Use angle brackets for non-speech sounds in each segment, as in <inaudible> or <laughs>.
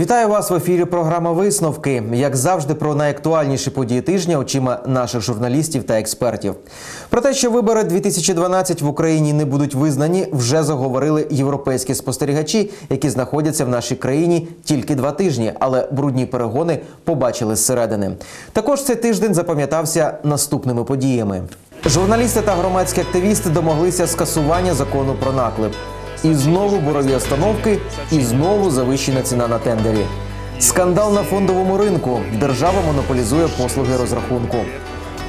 Вітаю вас в ефірі. Програма Висновки. Як завжди, про найактуальніші події тижня очима наших журналістів та експертів. Про те, що вибори 2012 в Україні не будуть визнані, вже заговорили європейські спостерігачі, які знаходяться в нашій країні тільки два тижні, але брудні перегони побачили зсередини. Також цей тиждень запам'ятався наступними подіями. Журналісти та громадські активісти домоглися скасування закону про наклеп. І знову бурові остановки, і знову завищена ціна на тендері. Скандал на фондовому ринку. Держава монополізує послуги розрахунку.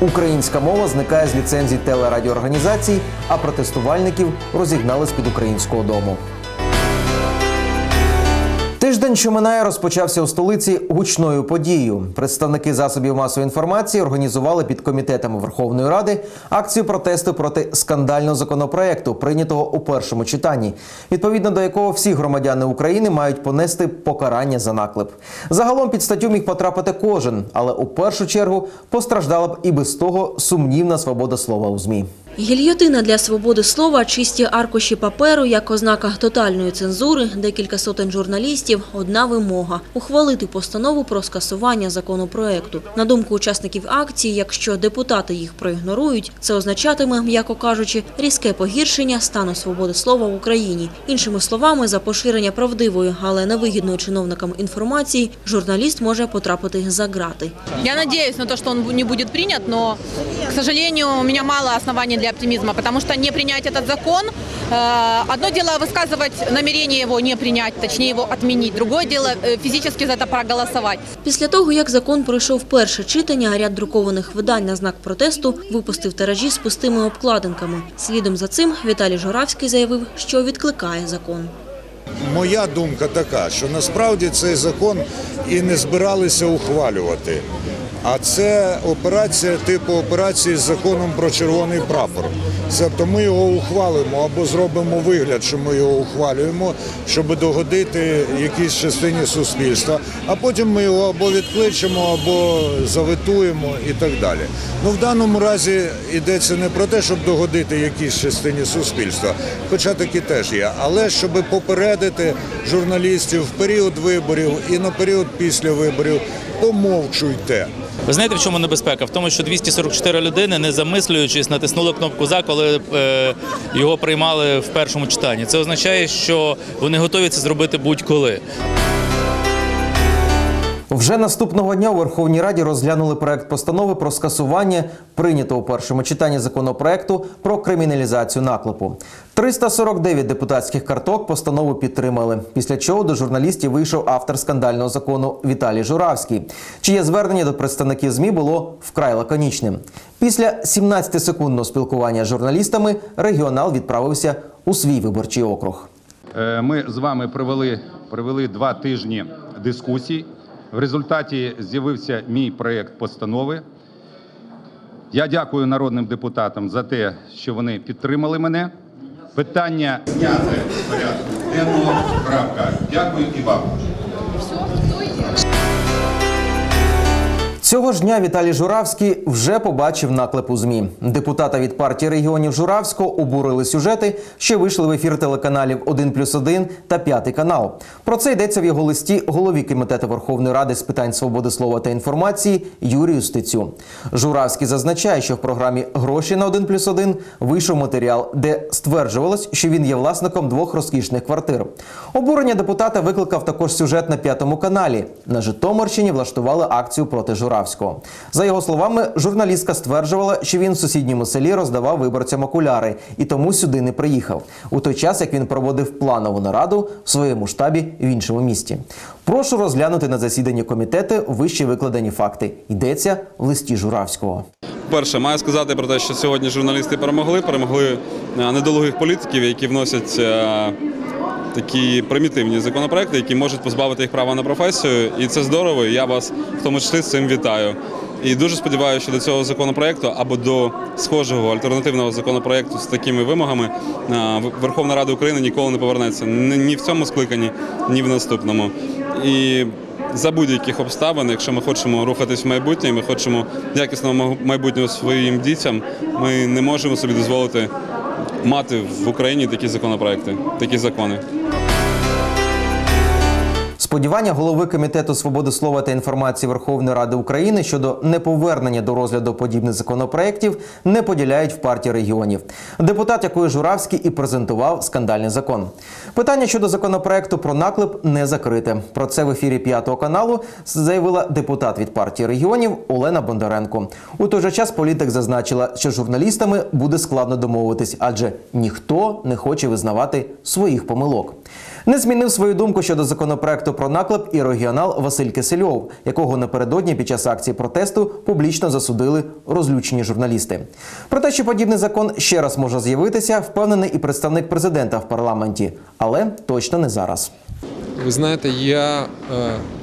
Українська мова зникає з ліцензій телерадіоорганізацій, а протестувальників розігнали з під українського дому. Тиждень, що минає, розпочався у столиці гучною подією. Представники засобів масової інформації організували під комітетами Верховної Ради акцію протесту проти скандального законопроекту, прийнятого у першому читанні, відповідно до якого всі громадяни України мають понести покарання за наклеп. Загалом під статтю міг потрапити кожен, але у першу чергу постраждала б і без того сумнівна свобода слова у змі. Гільйотина для свободи слова, чисті аркуші паперу як ознака тотальної цензури, декілька сотень журналістів, одна вимога – ухвалити постанову про скасування законопроекту. На думку учасників акції, якщо депутати їх проігнорують, це означатиме, м'яко кажучи, різке погіршення стану свободи слова в Україні. Іншими словами, за поширення правдивої, але невигідної чиновникам інформації, журналіст може потрапити за ґрати. Я надеюсь на то, что он не будет принят, но, к сожалению, у меня мало оснований для оптимизма, потому что не принять этот закон, э, одно дело высказывать намерение его не принять, точнее его отменить, другое дело э, физически за это проголосовать. Після того, як закон пройшов перше читання, ряд друкованих видань на знак протесту випустив тиражі з пустими обкладинками. Слідом за цим Віталій Журавський заявив, що відкликає закон. Моя думка така, що насправді цей закон і не збиралися ухвалювати. А це операція типу операції з законом про червоний прапор. Тобто ми його ухвалимо або зробимо вигляд, що ми його ухвалюємо, щоб догодити якійсь частині суспільства, а потім ми його або відкличемо, або заветуємо і так далі. Ну в даному разі йдеться не про те, щоб догодити якійсь частині суспільства, хоча такі теж є, але щоб попередити журналістів в період виборів і на період після виборів, помовчуйте. Ви знаєте, в чому небезпека? В тому, що 244 людини, не замислюючись, натиснули кнопку за, коли е, його приймали в першому читанні. Це означає, що вони готові це зробити будь-коли. Вже наступного дня у Верховній Раді розглянули проект постанови про скасування прийнятого у першому читанні законопроекту про криміналізацію наклепу. 349 депутатських карток постанову підтримали. Після чого до журналістів вийшов автор скандального закону Віталій Журавський, чиє звернення до представників ЗМІ було вкрай лаконічним. Після 17-секундного спілкування з журналістами регіонал відправився у свій виборчий округ. Е, Ми з вами провели, провели два тижні дискусій. В результаті з'явився мій проєкт постанови. Я дякую народним депутатам за те, що вони підтримали мене. Питання зняти порядку денного. Дякую і вам. Цього ж дня Віталій Журавський вже побачив наклеп у змі. Депутата від партії регіонів Журавського обурили сюжети, що вийшли в ефір телеканалів 1 плюс 1 та 5 канал. Про це йдеться в його листі голові комітету Верховної Ради з питань свободи слова та інформації Юрію Стецю. Журавський зазначає, що в програмі Гроші на 1 плюс 1 вийшов матеріал, де стверджувалось, що він є власником двох розкішних квартир. Обурення депутата викликав також сюжет на п'ятому каналі. На Житомирщині влаштували акцію проти Журавського. За його словами, журналістка стверджувала, що він в сусідньому селі роздавав виборцям окуляри і тому сюди не приїхав. У той час, як він проводив планову нараду в своєму штабі в іншому місті. Прошу розглянути на засіданні комітету вище викладені факти. Йдеться в листі Журавського. Перше, маю сказати про те, що сьогодні журналісти перемогли, перемогли е, недолугих політиків, які вносять е, такі примітивні законопроекти, які можуть позбавити їх права на професію. І це здорово. і Я вас в тому числі з цим вітаю. І дуже сподіваюся, що до цього законопроекту або до схожого альтернативного законопроекту з такими вимогами е, Верховна Рада України ніколи не повернеться ні ні в цьому скликанні, ні в наступному. І за будь-яких обставин, якщо ми хочемо рухатись в майбутнє, ми хочемо якісного майбутнього своїм дітям, ми не можемо собі дозволити мати в Україні такі законопроекти, такі закони. Сподівання голови комітету свободи слова та інформації Верховної Ради України щодо неповернення до розгляду подібних законопроєктів не поділяють в партії регіонів. Депутат, якої Журавський і презентував скандальний закон. Питання щодо законопроекту про наклеп не закрите. Про це в ефірі п'ятого каналу заявила депутат від партії регіонів Олена Бондаренко. У той же час політик зазначила, що з журналістами буде складно домовитись, адже ніхто не хоче визнавати своїх помилок. Не змінив свою думку щодо законопроекту про наклеп і регіонал Василь Кисельов, якого напередодні під час акції протесту публічно засудили розлючені журналісти. Про те, що подібний закон ще раз може з'явитися, впевнений і представник президента в парламенті, але точно не зараз. Ви знаєте, я е,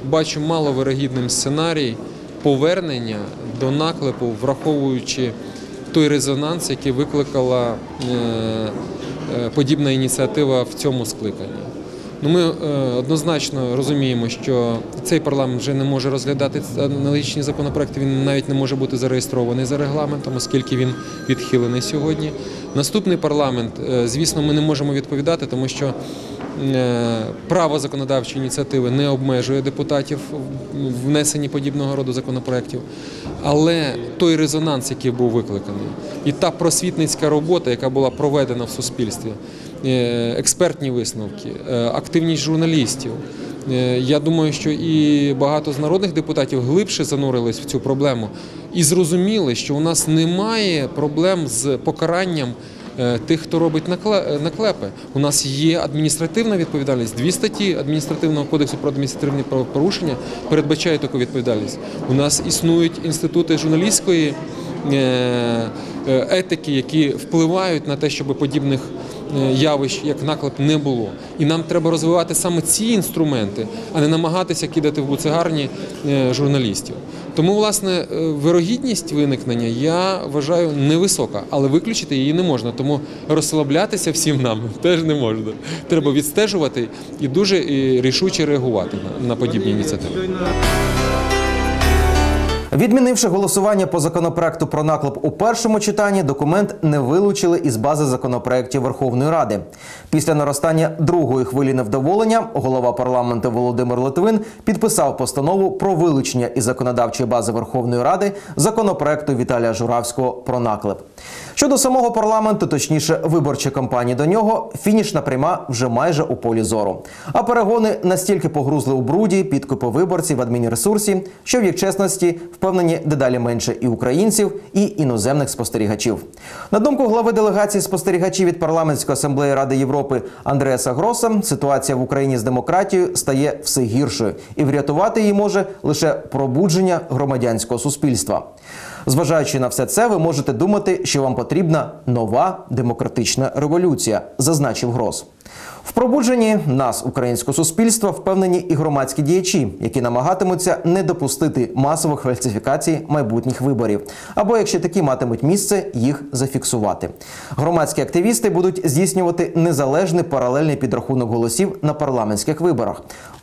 бачу маловирогідним сценарій повернення до наклепу, враховуючи той резонанс, який викликала е, подібна ініціатива в цьому скликанні. Ну, ми е, однозначно розуміємо, що цей парламент вже не може розглядати аналогічні законопроекти. Він навіть не може бути зареєстрований за регламентом, оскільки він відхилений сьогодні. Наступний парламент, е, звісно, ми не можемо відповідати, тому що Е, право законодавчої ініціативи не обмежує депутатів в внесенні подібного роду законопроєктів. Але той резонанс, який був викликаний, і та просвітницька робота, яка була проведена в суспільстві, е, експертні висновки, е, активність журналістів. Е, Я думаю, що і багато з народних депутатів глибше занурились в цю проблему і зрозуміли, що у нас немає проблем з покаранням е, тих, хто робить е, наклепи. У нас є адміністративна відповідальність. Дві статті адміністративного кодексу про адміністративні правопорушення передбачають таку відповідальність. У нас існують інститути журналістської е, е, етики, які впливають на те, щоб подібних е, явищ, як наклеп, не було. І нам треба розвивати саме ці інструменти, а не намагатися кидати в буцегарні е, журналістів. Тому, власне, е, вирогідність виникнення я вважаю невисока, але виключити її не можна. Тому розслаблятися всім нам <laughs> теж не можна. Треба відстежувати і дуже рішуче реагувати на подібні ініціативи. Відмінивши голосування по законопроекту про наклеп у першому читанні, документ не вилучили із бази законопроєктів Верховної Ради. Після наростання другої хвилі невдоволення голова парламенту Володимир Литвин підписав постанову про вилучення із законодавчої бази Верховної Ради законопроекту Віталія Журавського про наклеп. Щодо самого парламенту, точніше виборчої кампанії до нього, фінішна пряма вже майже у полі зору. А перегони настільки погрузли у бруді, підкупи виборців в адмінресурсі, що в їх чесності впевнені дедалі менше і українців, і іноземних спостерігачів. На думку глави делегації спостерігачів від парламентської асамблеї Ради Європи Андреаса Гроса, ситуація в Україні з демократією стає все гіршою, і врятувати її може лише пробудження громадянського суспільства. Зважаючи на все це, ви можете думати, що вам потрібна нова демократична революція, зазначив Грос. В пробудженні нас, українського суспільства, впевнені і громадські діячі, які намагатимуться не допустити масових фальсифікацій майбутніх виборів, або якщо такі матимуть місце, їх зафіксувати. Громадські активісти будуть здійснювати незалежний паралельний підрахунок голосів на парламентських виборах.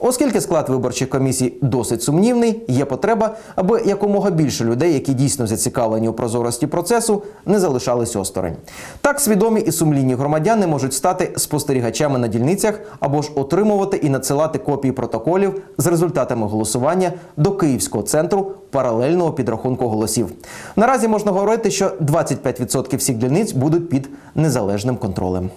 Оскільки склад виборчих комісій досить сумнівний, є потреба, аби якомога більше людей, які дійсно зацікавлені у прозорості процесу, не залишались осторонь. Так свідомі і сумлінні громадяни можуть стати спостерігачами на дільницях або ж отримувати і надсилати копії протоколів з результатами голосування до Київського центру паралельного підрахунку голосів. Наразі можна говорити, що 25% всіх дільниць будуть під незалежним контролем.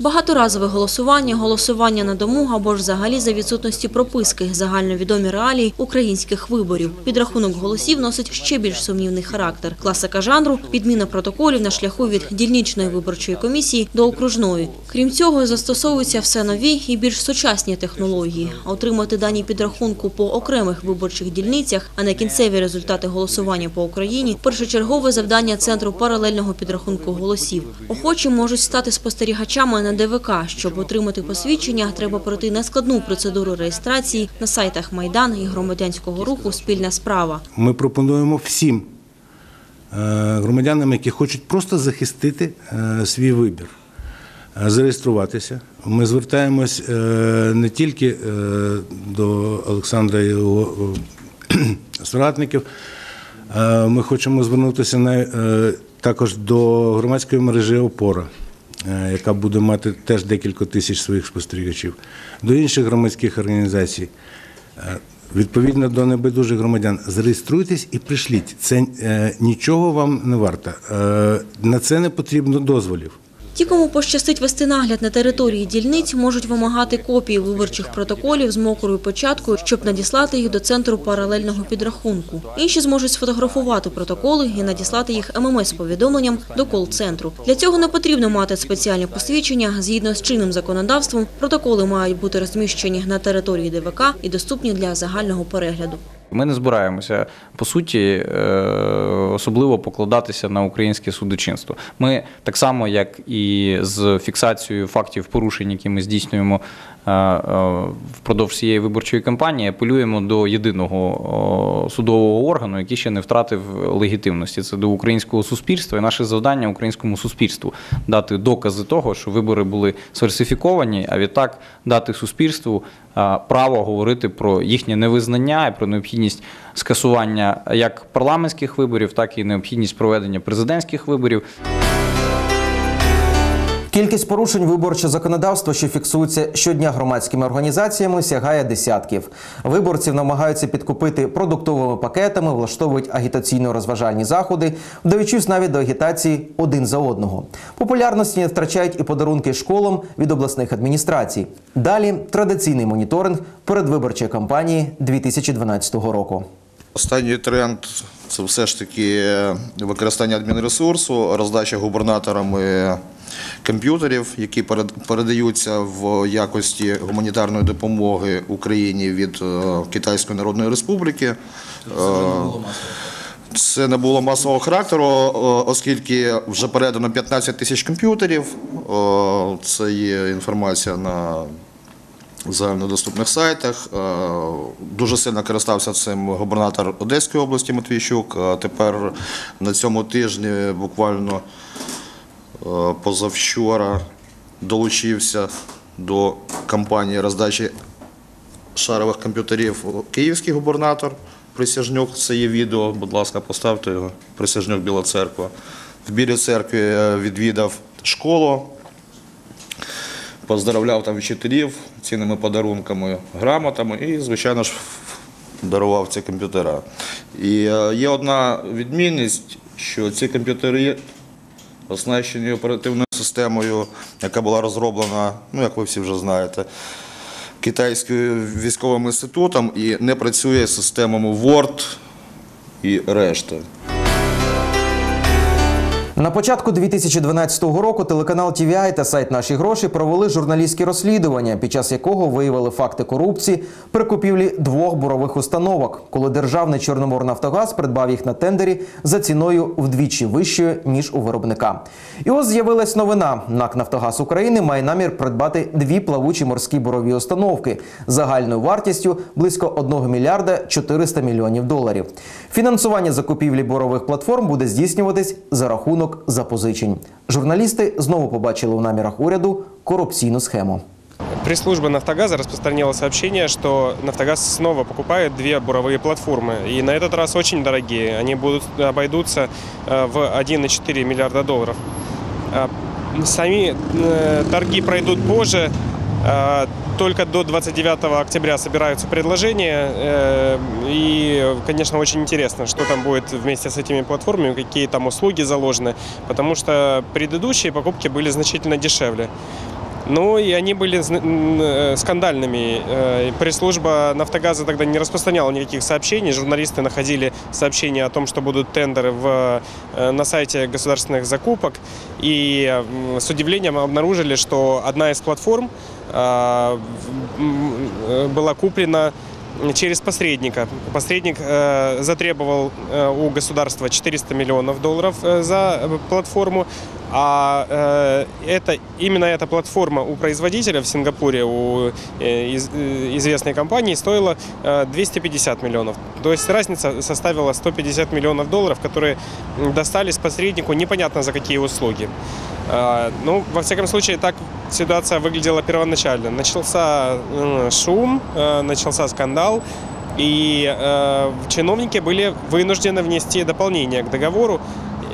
Багаторазове голосування, голосування на дому або ж взагалі за відсутності прописки, загальновідомі реалії українських виборів. Підрахунок голосів носить ще більш сумнівний характер. Класика жанру – підміна протоколів на шляху від дільничної виборчої комісії до окружної. Крім цього, застосовуються все нові і більш сучасні технології. Отримати дані підрахунку по окремих виборчих дільницях, а не кінцеві результати голосування по Україні – першочергове завдання Центру паралельного підрахунку голосів. Охочі можуть стати спостерігачами на ДВК. Щоб отримати посвідчення, треба пройти нескладну процедуру реєстрації на сайтах Майдан і громадянського руху Спільна справа. Ми пропонуємо всім е, громадянам, які хочуть просто захистити е, свій вибір, е, зареєструватися. Ми звертаємось не тільки до Олександра і його <clears throat> соратників. Ми хочемо звернутися на, також до громадської мережі Опора, яка буде мати теж декілька тисяч своїх спостерігачів, до інших громадських організацій. Е, Відповідно до небайдужих громадян, зареєструйтесь і прийшліть. Це е, нічого вам не варто. Е, на це не потрібно дозволів. Ті, кому пощастить вести нагляд на території дільниць, можуть вимагати копії виборчих протоколів з мокрою початкою, щоб надіслати їх до центру паралельного підрахунку. Інші зможуть сфотографувати протоколи і надіслати їх ММС-повідомленням до кол-центру. Для цього не потрібно мати спеціальне посвідчення. Згідно з чинним законодавством, протоколи мають бути розміщені на території ДВК і доступні для загального перегляду. Ми не збираємося по суті е, особливо покладатися на українське судочинство. Ми так само, як і з фіксацією фактів порушень, які ми здійснюємо впродовж цієї виборчої кампанії, апелюємо до єдиного судового органу, який ще не втратив легітимності. Це до українського суспільства. І наше завдання українському суспільству дати докази того, що вибори були сфальсифіковані, а відтак дати суспільству право говорити про їхнє невизнання і про необхідність скасування як парламентських виборів, так і необхідність проведення президентських виборів. Кількість порушень виборчого законодавства, що фіксується щодня громадськими організаціями, сягає десятків. Виборців намагаються підкупити продуктовими пакетами, влаштовують агітаційно-розважальні заходи, вдаючись навіть до агітації один за одного. Популярності не втрачають і подарунки школам від обласних адміністрацій. Далі традиційний моніторинг передвиборчої кампанії 2012 року. Останній тренд це все ж таки використання адмінресурсу, роздача губернаторами комп'ютерів, які передаються в якості гуманітарної допомоги Україні від е, Китайської Народної Республіки. Е, Це не було масового характеру, е, оскільки вже передано 15 тисяч комп'ютерів. Е, Це є інформація на загальнодоступних сайтах. Е, Дуже сильно користався цим губернатор Одеської області Матвійчук. Тепер на цьому тижні буквально е, позавчора долучився до кампанії роздачі шарових комп'ютерів київський губернатор Присяжнюк. Це є відео, будь ласка, поставте його. Присяжнюк Біла Церква. В Білій церкві е, відвідав школу, поздравляв там вчителів цінними подарунками, грамотами і, звичайно ж, дарував ці комп'ютера. І е, є одна відмінність, що ці комп'ютери оснащені оперативною системою, яка була розроблена, ну як ви всі вже знаєте, китайським військовим інститутом і не працює з системами Word і решта. На початку 2012 року телеканал TVI та сайт Наші гроші провели журналістське розслідування, під час якого виявили факти корупції при купівлі двох бурових установок, коли державний Чорноморнафтогаз придбав їх на тендері за ціною вдвічі вищою ніж у виробника. І ось з'явилась новина: НАК Нафтогаз України має намір придбати дві плавучі морські бурові установки загальною вартістю близько 1 мільярда 400 мільйонів доларів. Фінансування закупівлі бурових платформ буде здійснюватись за рахунок запозичень. Журналісти знову побачили у намірах уряду корупційну схему. Пресс-служба «Нафтогаза» распространила сообщение, что «Нафтогаз» снова покупает две буровые платформы. И на этот раз очень дорогие. Они будут обойдутся э, в 1,4 миллиарда долларов. А, Сами э, торги пройдут позже. А, Только до 29 октября собираются предложения. э, И, конечно, очень интересно, что там будет вместе с этими платформами, какие там услуги заложены. Потому что предыдущие покупки были значительно дешевле. Ну и они были э, скандальными. Э, Пресс-служба «Нафтогаза» тогда не распространяла никаких сообщений. Журналисты находили сообщения о том, что будут тендеры в, на сайте государственных закупок. И с удивлением обнаружили, что одна из платформ была куплена через посредника. Посредник э, затребовал э, у государства 400 миллионов долларов э, за э, платформу, а э, это, именно эта платформа у производителя в Сингапуре, у э, из- э, известной компании, стоила э, 250 миллионов. То есть разница составила 150 миллионов долларов, которые достались посреднику непонятно за какие услуги. А, Ну, во всяком случае, так ситуация выглядела первоначально. Начался э, шум, э, начался скандал, и э, чиновники были вынуждены внести дополнение к договору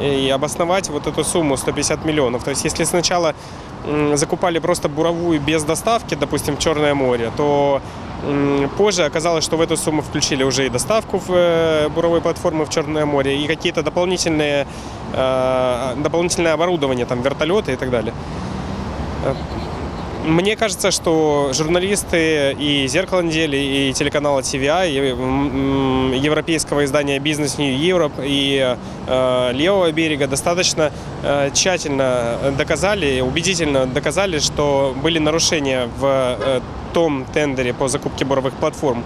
и обосновать вот эту сумму 150 миллионов. То есть если сначала м, закупали просто буровую без доставки, допустим, в Черное море, то м, позже оказалось, что в эту сумму включили уже и доставку в э, буровой платформы в Черное море, и какие-то дополнительные, э, дополнительное оборудование, там вертолеты и так далее. Мне кажется, что журналисты и «Зеркало недели», и телеканала TVI, и м, европейского издания «Бизнес New Europe» и э, «Левого берега» достаточно э, тщательно доказали, убедительно доказали, что были нарушения в э, том тендере по закупке буровых платформ.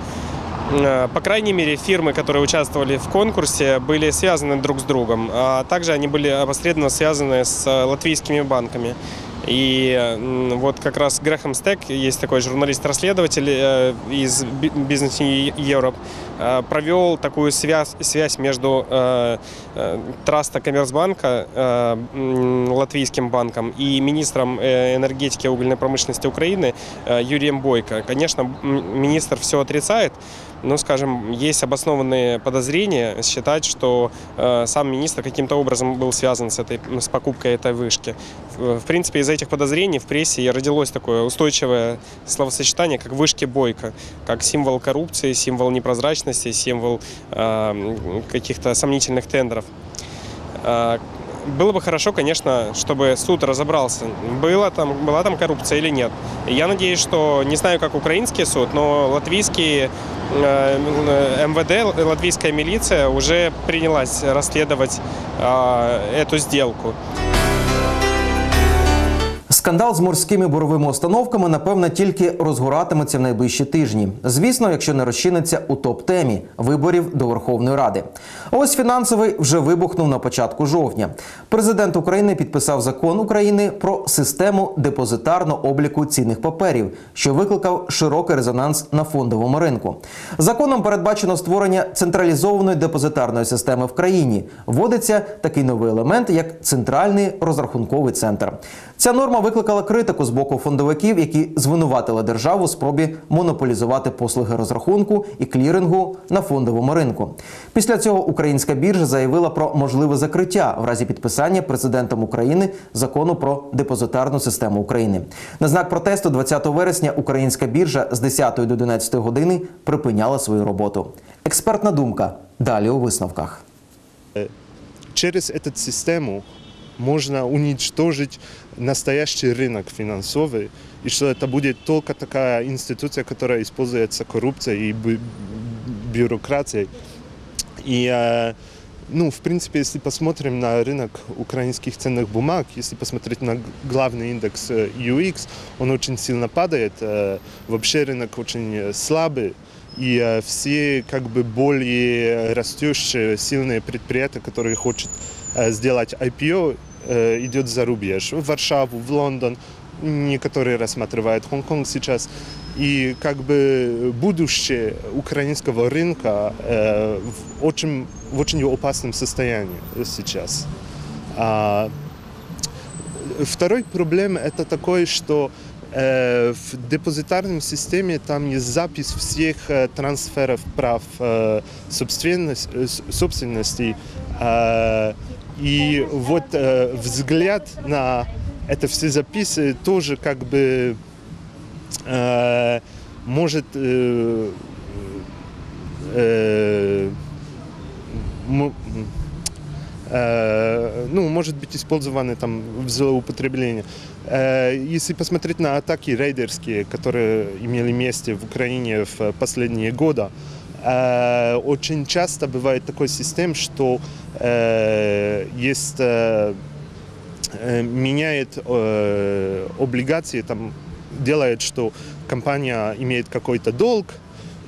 Э, По крайней мере, фирмы, которые участвовали в конкурсе, были связаны друг с другом, а также они были опосредованно связаны с э, латвийскими банками. И м, вот как раз Грэхэм Стек, есть такой журналист-расследователь э, из Би- Business Europe, э, провел такую связь, связь между э, э, Траста Коммерцбанка, э, м, латвийским банком, и министром э, энергетики и угольной промышленности Украины э, Юрием Бойко. Конечно, м, министр все отрицает, но, скажем, есть обоснованные подозрения считать, что э, сам министр каким-то образом был связан с, этой, с покупкой этой вышки. В, в принципе, из этих подозрений в прессе и родилось такое устойчивое словосочетание, как «вышки Бойко», как символ коррупции, символ непрозрачности, символ э, каких-то сомнительных тендеров. Э, было бы хорошо, конечно, чтобы суд разобрался, была там, была там коррупция или нет. И Я надеюсь, что, не знаю, как украинский суд, но латвийский э, МВД, латвийская милиция уже принялась расследовать э, эту сделку. Скандал з морськими буровими установками, напевно, тільки розгоратиметься в найближчі тижні. Звісно, якщо не розчиниться у топ-темі виборів до Верховної Ради. Ось фінансовий вже вибухнув на початку жовтня. Президент України підписав закон України про систему депозитарного обліку цінних паперів, що викликав широкий резонанс на фондовому ринку. Законом передбачено створення централізованої депозитарної системи в країні. Вводиться такий новий елемент, як центральний розрахунковий центр. Ця норма викликала критику з боку фондовиків, які звинуватили державу у спробі монополізувати послуги розрахунку і клірингу на фондовому ринку. Після цього українська біржа заявила про можливе закриття в разі підписання президентом України закону про депозитарну систему України. На знак протесту 20 вересня українська біржа з 10 до 11 години припиняла свою роботу. Експертна думка далі у висновках. через эту систему можно уничтожить настоящий рынок финансовый, и что это будет только такая институция, которая используется коррупцией и бю- бюрократией. И, э, ну, в принципе, если посмотрим на рынок украинских ценных бумаг, если посмотреть на главный индекс э, UX, он очень сильно падает. э, Вообще рынок очень э, слабый. И э, все как бы более растущие, сильные предприятия, которые хотят э, сделать IPO, э, идет за рубеж. В Варшаву, в Лондон, некоторые рассматривают Хонконг сейчас. И как бы будущее украинского рынка э, в, очень, в очень опасном состоянии сейчас. А, Второй проблем это такой, что э, в депозитарном системе там есть запись всех э, трансферов прав э, собственность, э, с- собственности. Э, и вот э, взгляд на это все записи тоже как бы э, может э, э, м- э, ну, может быть использованы там в злоупотребление. Э, Если посмотреть на атаки рейдерские, которые имели месте в Украине в последние годы, э, очень часто бывает такой систем, что э, есть э, э, меняет э, облигации, там делает, что компания имеет какой-то долг,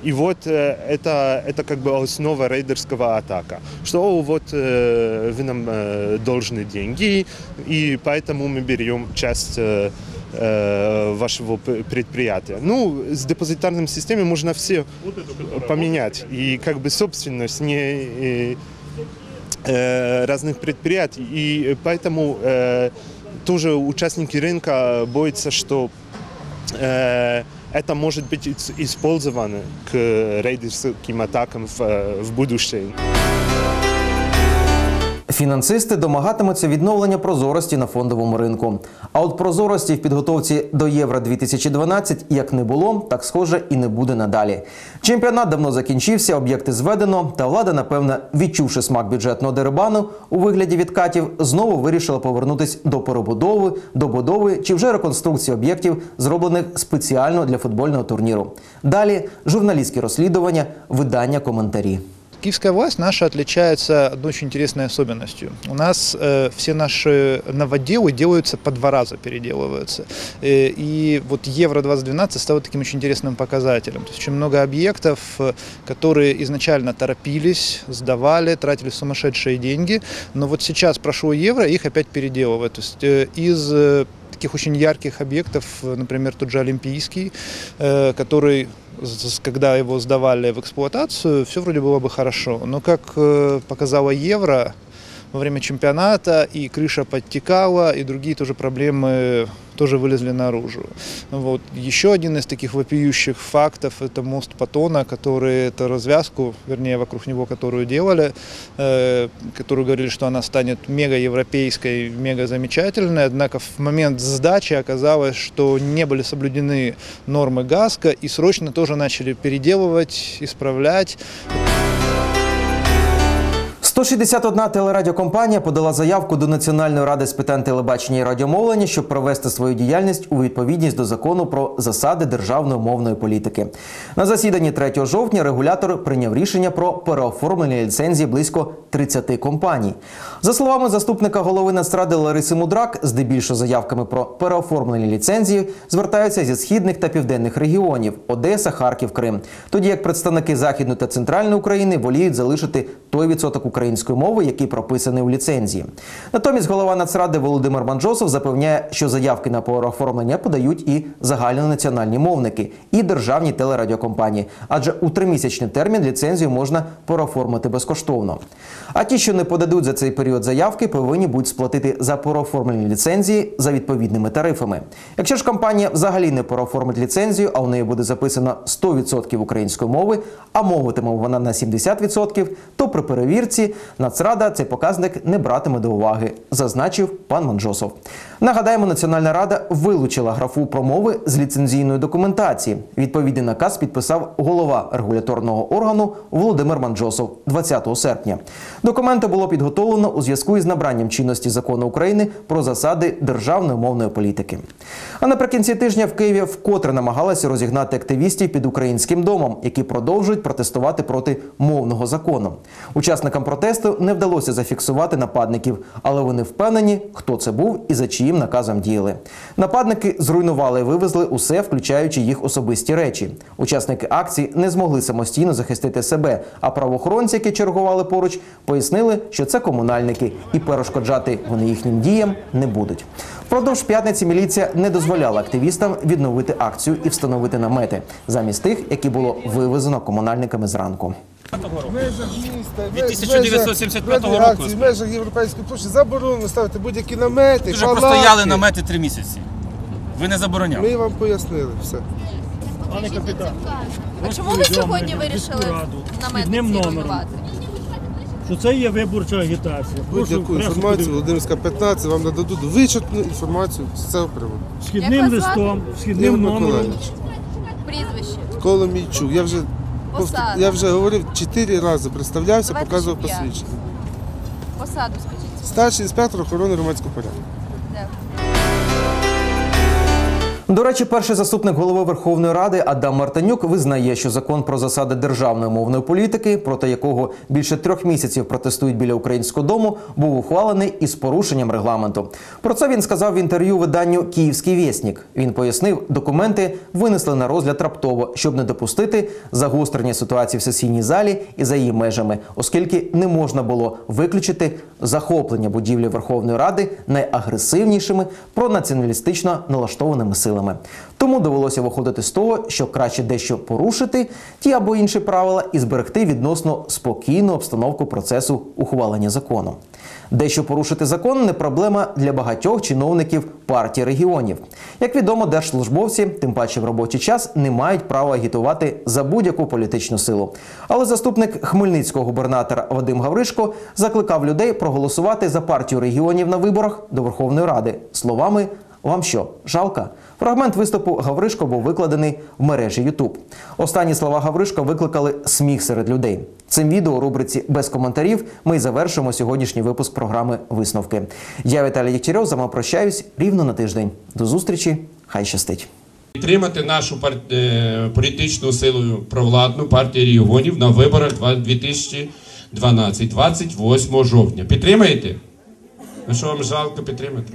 и вот э, это, это как бы основа рейдерского атака. Что «О, вот э, вы нам э, должны деньги, и поэтому мы берем часть э, э, вашего п- предприятия. Ну, с депозитарной системой можно все поменять. И как бы собственность не э, э, разных предприятий. И поэтому э, тоже участники рынка боятся, что э, это может быть ис- использовано к рейдерским атакам в, э, в будущем. Фінансисти домагатимуться відновлення прозорості на фондовому ринку. А от прозорості в підготовці до Євро 2012 як не було, так схоже і не буде надалі. Чемпіонат давно закінчився, об'єкти зведено, та влада, напевне, відчувши смак бюджетного дерибану у вигляді відкатів, знову вирішила повернутись до перебудови, добудови чи вже реконструкції об'єктів, зроблених спеціально для футбольного турніру. Далі журналістські розслідування, видання, коментарі. Киевская власть наша отличается одной очень интересной особенностью. У нас э, все наши новоделы делаются по два раза, переделываются. Э, и вот Евро-2012 стало таким очень интересным показателем. То есть очень много объектов, э, которые изначально торопились, сдавали, тратили сумасшедшие деньги, но вот сейчас прошло Евро, их опять переделывают. То есть э, из э, таких очень ярких объектов, э, например, тот же Олимпийский, э, который, с- с- когда его сдавали в эксплуатацию, все вроде было бы хорошо. Но как э, показало Евро, во время чемпионата и крыша подтекала, и другие тоже проблемы тоже вылезли наружу. Вот. Еще один из таких вопиющих фактов – это мост Патона, который эту развязку, вернее, вокруг него, которую делали, э, которую говорили, что она станет мега европейской, мега замечательной. Однако в момент сдачи оказалось, что не были соблюдены нормы ГАСКО и срочно тоже начали переделывать, исправлять. 161 телерадіокомпанія подала заявку до Національної ради з питань телебачення і радіомовлення, щоб провести свою діяльність у відповідність до закону про засади державної мовної політики. На засіданні 3 жовтня регулятор прийняв рішення про переоформлення ліцензії близько 30 компаній. За словами заступника голови Нацради Лариси Мудрак, здебільшого заявками про переоформлення ліцензії звертаються зі східних та південних регіонів Одеса, Харків, Крим. Тоді як представники західної та центральної України воліють залишити той відсоток української мови, який прописаний у ліцензії. Натомість голова Нацради Володимир Манджосов запевняє, що заявки на переоформлення подають і загальнонаціональні мовники, і державні телерадіокомпанії, адже у тримісячний термін ліцензію можна переоформити безкоштовно. А ті, що не подадуть за цей період заявки, повинні будуть сплатити за переоформлення ліцензії за відповідними тарифами. Якщо ж компанія взагалі не переоформить ліцензію, а у неї буде записано 100% української мови, а мовитиме вона на 70%, то при перевірці Нацрада цей показник не братиме до уваги, зазначив пан Манджосов. Нагадаємо, Національна рада вилучила графу про мови з ліцензійної документації. Відповідний наказ підписав голова регуляторного органу Володимир Манджосов 20 серпня. Документи було підготовлено у зв'язку із набранням чинності закону України про засади державної мовної політики. А наприкінці тижня в Києві вкотре намагалися розігнати активістів під українським домом, які продовжують протестувати проти мовного закону. Учасникам протесту не вдалося зафіксувати нападників, але вони впевнені, хто це був і за чиїм наказом діяли. Нападники зруйнували і вивезли усе, включаючи їх особисті речі. Учасники акції не змогли самостійно захистити себе, а правоохоронці, які чергували поруч, пояснили, що це комунальники, і перешкоджати вони їхнім діям не будуть. Впродовж п'ятниці міліція не дозволяла активістам відновити акцію і встановити намети замість тих, які було вивезено комунальниками зранку. Від 1975 року. В межах Європейської площі заборонено ставити будь-які намети, Дуже палатки. простояли намети три місяці. Ви не забороняли. Ми вам пояснили все. Пане капітан, а чому ви сьогодні вирішили намети ці руйнувати? що це є виборча агітація. Будь-яку інформацію. Володимирська 15 вам нададуть вичерпну інформацію з цього приводу. Східним листом, східним номером. Прізвище. Коломійчук. Я вже Посада. я вже говорив чотири рази, представлявся, Давайте показував ще п'ять. посвідчення. Посаду скажіть. Старший інспектор охорони громадського порядку. До речі, перший заступник голови Верховної Ради Адам Мартинюк визнає, що закон про засади державної мовної політики, проти якого більше трьох місяців протестують біля українського дому, був ухвалений із порушенням регламенту. Про це він сказав в інтерв'ю виданню Київський вєснік. Він пояснив, документи винесли на розгляд раптово, щоб не допустити загострення ситуації в сесійній залі і за її межами, оскільки не можна було виключити захоплення будівлі Верховної Ради найагресивнішими пронаціоналістично налаштованими силами. Тому довелося виходити з того, що краще дещо порушити ті або інші правила і зберегти відносно спокійну обстановку процесу ухвалення закону. Дещо порушити закон не проблема для багатьох чиновників партії регіонів. Як відомо, держслужбовці, тим паче в робочий час, не мають права агітувати за будь-яку політичну силу. Але заступник хмельницького губернатора Вадим Гавришко закликав людей проголосувати за партію регіонів на виборах до Верховної Ради словами вам що, жалко? Фрагмент виступу Гавришко був викладений в мережі YouTube. Останні слова Гавришко викликали сміх серед людей. Цим відео у рубриці без коментарів ми й завершимо сьогоднішній випуск програми Висновки. Я Віталій Дігтярьов, з вами прощаюсь рівно на тиждень. До зустрічі, хай щастить. Підтримати нашу пар- е, політичну силу провладну партію регіонів на виборах 2012, 28 жовтня. Підтримаєте? Ну що вам жалко підтримати?